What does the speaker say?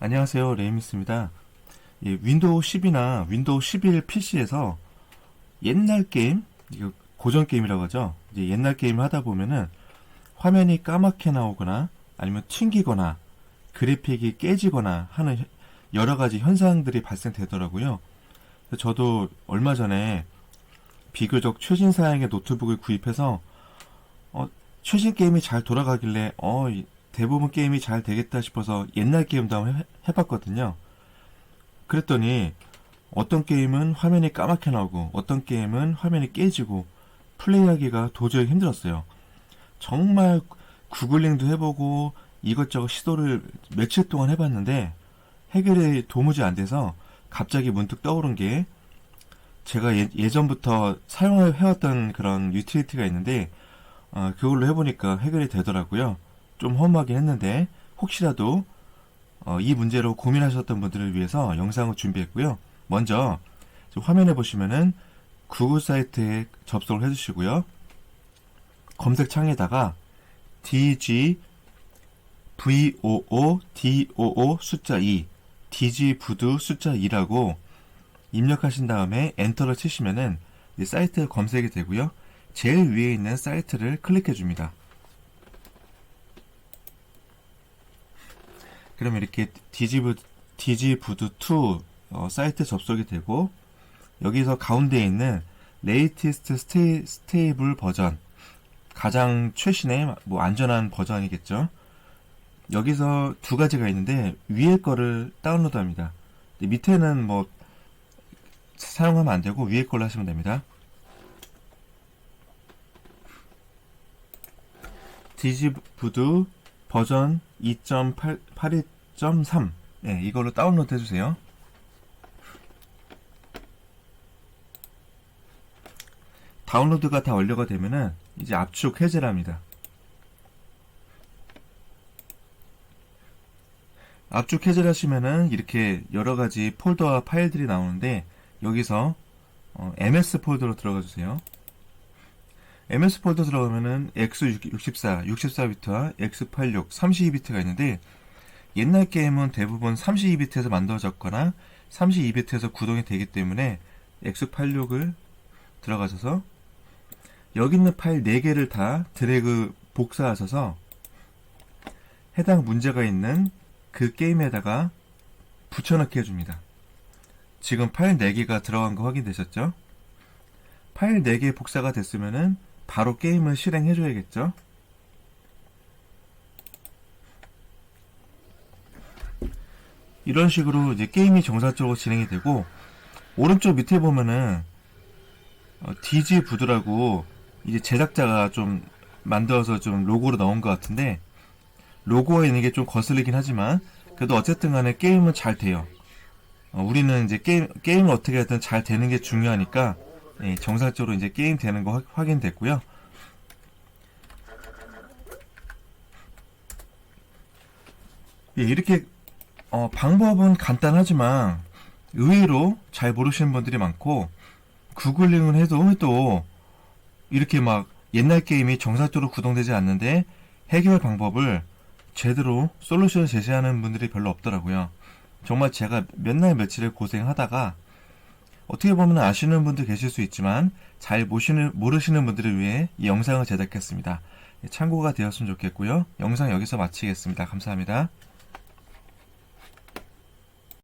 안녕하세요. 레이미스입니다. 예, 윈도우 10이나 윈도우 11 PC에서 옛날 게임, 고전 게임이라고 하죠. 이제 옛날 게임을 하다 보면은 화면이 까맣게 나오거나 아니면 튕기거나 그래픽이 깨지거나 하는 혀- 여러 가지 현상들이 발생되더라고요. 저도 얼마 전에 비교적 최신 사양의 노트북을 구입해서 어, 최신 게임이 잘 돌아가길래 어, 이- 대부분 게임이 잘 되겠다 싶어서 옛날 게임도 한번 해- 해봤거든요. 그랬더니 어떤 게임은 화면이 까맣게 나오고 어떤 게임은 화면이 깨지고 플레이하기가 도저히 힘들었어요. 정말 구글링도 해보고 이것저것 시도를 며칠 동안 해봤는데 해결이 도무지 안 돼서 갑자기 문득 떠오른 게 제가 예, 전부터 사용해왔던 그런 유틸리티가 있는데 어, 그걸로 해보니까 해결이 되더라고요. 좀 허무하긴 했는데 혹시라도 어, 이 문제로 고민하셨던 분들을 위해서 영상을 준비했고요. 먼저 화면에 보시면은 구글 사이트에 접속을 해주시고요. 검색창에다가 DG VOO DOO 숫자 2 DG 부두 숫자 2라고 입력하신 다음에 엔터를 치시면은 이 사이트 검색이 되고요. 제일 위에 있는 사이트를 클릭해 줍니다. 그러면 이렇게 디지브, 디지부드2 어, 사이트 접속이 되고 여기서 가운데에 있는 레이티스트 스테이, 스테이블 버전 가장 최신의 뭐 안전한 버전이겠죠. 여기서 두 가지가 있는데 위에 거를 다운로드 합니다. 근데 밑에는 뭐 사용하면 안 되고 위에 걸로 하시면 됩니다. 디지부드 버전 2.82.3 네, 이걸로 다운로드 해주세요. 다운로드가 다 완료가 되면은 이제 압축 해제를 합니다. 압축 해제를 하시면은 이렇게 여러 가지 폴더와 파일들이 나오는데 여기서 어, MS 폴더로 들어가 주세요. MS 폴더 들어가면은 X64, 64비트와 X86, 32비트가 있는데 옛날 게임은 대부분 32비트에서 만들어졌거나 32비트에서 구동이 되기 때문에 X86을 들어가셔서 여기 있는 파일 4개를 다 드래그 복사하셔서 해당 문제가 있는 그 게임에다가 붙여넣기 해줍니다. 지금 파일 4개가 들어간 거 확인되셨죠? 파일 4개 복사가 됐으면은 바로 게임을 실행해줘야겠죠? 이런 식으로 이제 게임이 정상적으로 진행이 되고 오른쪽 밑에 보면은 어, DG 부드라고 이제 제작자가 좀 만들어서 좀 로고로 넣은 것 같은데 로고에 있는 게 좀 거슬리긴 하지만 그래도 어쨌든 간에 게임은 잘 돼요. 어, 우리는 이제 게임, 게임을 어떻게 하든 잘 되는 게 중요하니까 예, 정상적으로 이제 게임 되는 거 확- 확인됐고요. 예, 이렇게 어, 방법은 간단하지만 의외로 잘 모르시는 분들이 많고 구글링을 해도 해도 이렇게 막 옛날 게임이 정상적으로 구동되지 않는데 해결 방법을 제대로 솔루션을 제시하는 분들이 별로 없더라고요. 정말 제가 몇 날 며칠을 고생하다가 어떻게 보면 아시는 분도 계실 수 있지만 잘 모시는, 모르시는 분들을 위해 이 영상을 제작했습니다. 참고가 되었으면 좋겠고요. 영상 여기서 마치겠습니다. 감사합니다.